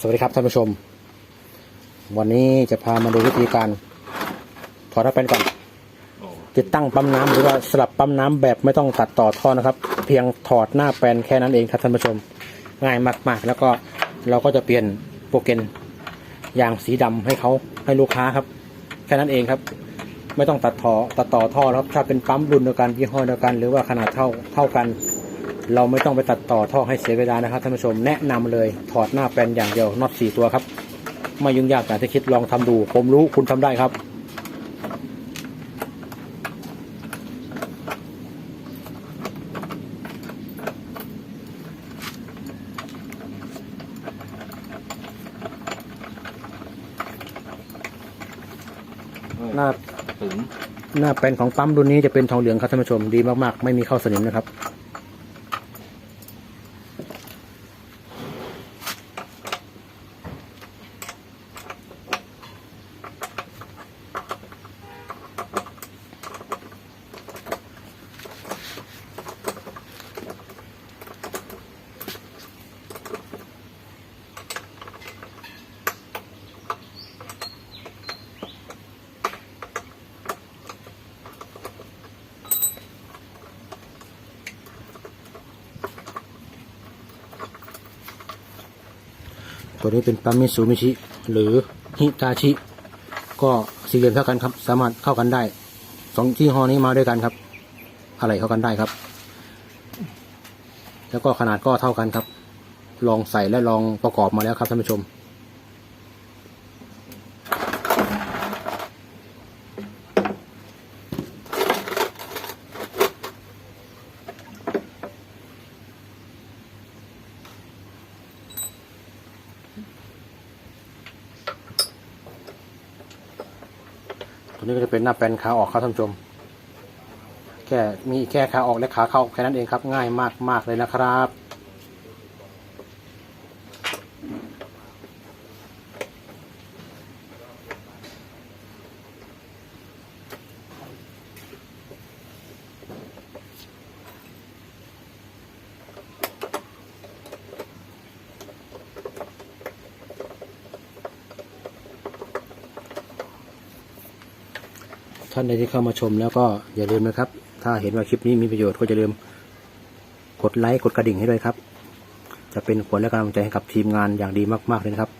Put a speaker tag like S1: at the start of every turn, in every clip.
S1: สวัสดีครับท่านผู้ชม วันนี้จะพามาดูวิธีการถอดรับเป็นก่อนติดตั้งปั๊มน้ำหรือว่าสลับปั๊มน้ำแบบไม่ต้องตัดต่อท่อนะครับ เพียงถอดหน้าแปลนแค่นั้นเองครับท่านผู้ชม ง่ายมากๆ แล้วก็เราก็จะเปลี่ยนโปรเกนยางสีดำให้เขาให้ลูกค้าครับ แค่นั้นเองครับ ไม่ต้องตัดท่อตัดต่อท่อครับถ้าเป็นปั๊มรุ่นเดียวกันยี่ห้อเดียวกัน หรือว่าขนาดเท่าเท่ากัน เราไม่ต้องไปตัดต่อท่อให้เสียเวลานะครับท่านผู้ชมแนะนำเลยถอดหน้าแปลนอย่างเดียวน็อตสี่ตัวครับ ไม่ยุ่งยากอย่างที่คิดลองทำดู ผมรู้คุณทำได้ครับ หน้า
S2: ถึง
S1: หน้าแปลนของปั๊มรุ่นนี้จะเป็นทองเหลืองครับท่านผู้ชมดีมากๆ ไม่มีเข้าสนิมนะครับ ตัวนี้เป็นปั๊มมิสูมิชิ หรือฮิตาชิ ก็สี่เหลี่ยมเท่ากันครับ สามารถเข้ากันได้สองที่ฮอนี้มาด้วยกันครับ อะไรเข้ากันได้ครับ แล้วก็ขนาดก็เท่ากันครับ ลองใส่และลองประกอบมาแล้วครับท่านผู้ชม ตัวนี้ก็จะเป็นหน้าแปลนขาออกครับท่านผู้ชม แค่มีแค่ขาออกและขาเข้าแค่นั้นเองครับ ง่ายมากมากเลยนะครับ ท่านใดที่เข้ามาชมแล้วก็อย่าลืมนะครับ ถ้าเห็นว่าคลิปนี้มีประโยชน์ก็อย่าลืมกดไลค์กดกระดิ่งให้ด้วยครับ จะเป็นขวัญและกำลังใจให้กับทีมงานอย่างดีมากๆเลยนะครับ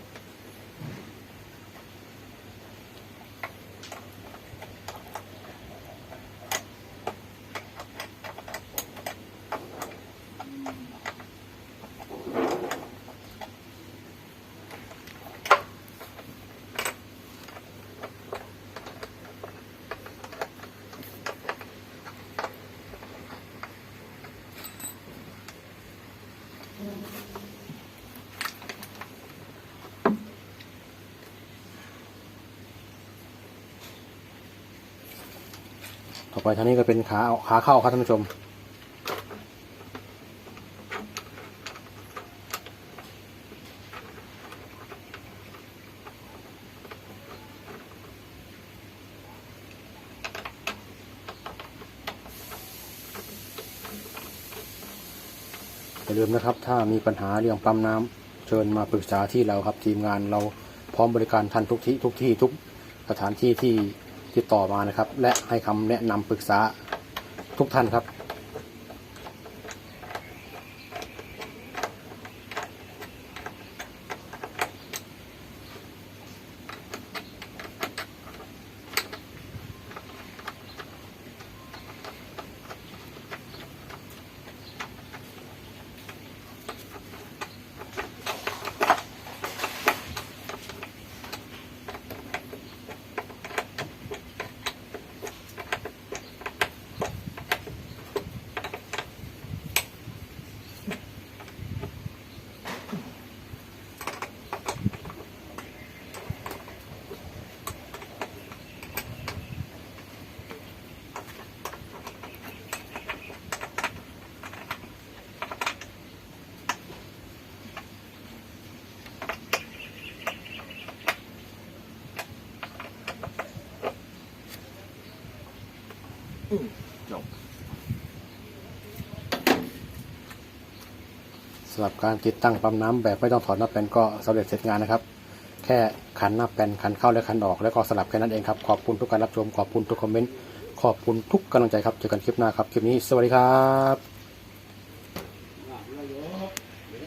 S1: ต่อไปทางนี้ก็เป็นขาขาเข้าครับท่านผู้ชม อย่าลืมนะครับ ถ้ามีปัญหาเรื่องปั๊มน้ำเชิญมาปรึกษาที่เราครับทีมงานเราพร้อมบริการทันทุกที่ทุกที่ทุกสถานที่ที่ ติดต่อมานะครับ และให้คำแนะนำปรึกษาทุกท่านครับำหรับการติดตั้งปั๊มน้ำแบบไม่ต้องถอดหน้าแปลนก็สำเร็จเสร็จงานนะครับ แค่ขันหน้าแปลนขันเข้าและขันออกแล้วก็สลับแค่นั้นเองครับ ขอบคุณทุกการรับชมขอบคุณทุกคอมเมนต์ขอบคุณทุกกำลังใจครับเจอกันคลิปหน้าครับคลิปนี้สวัสดีครับ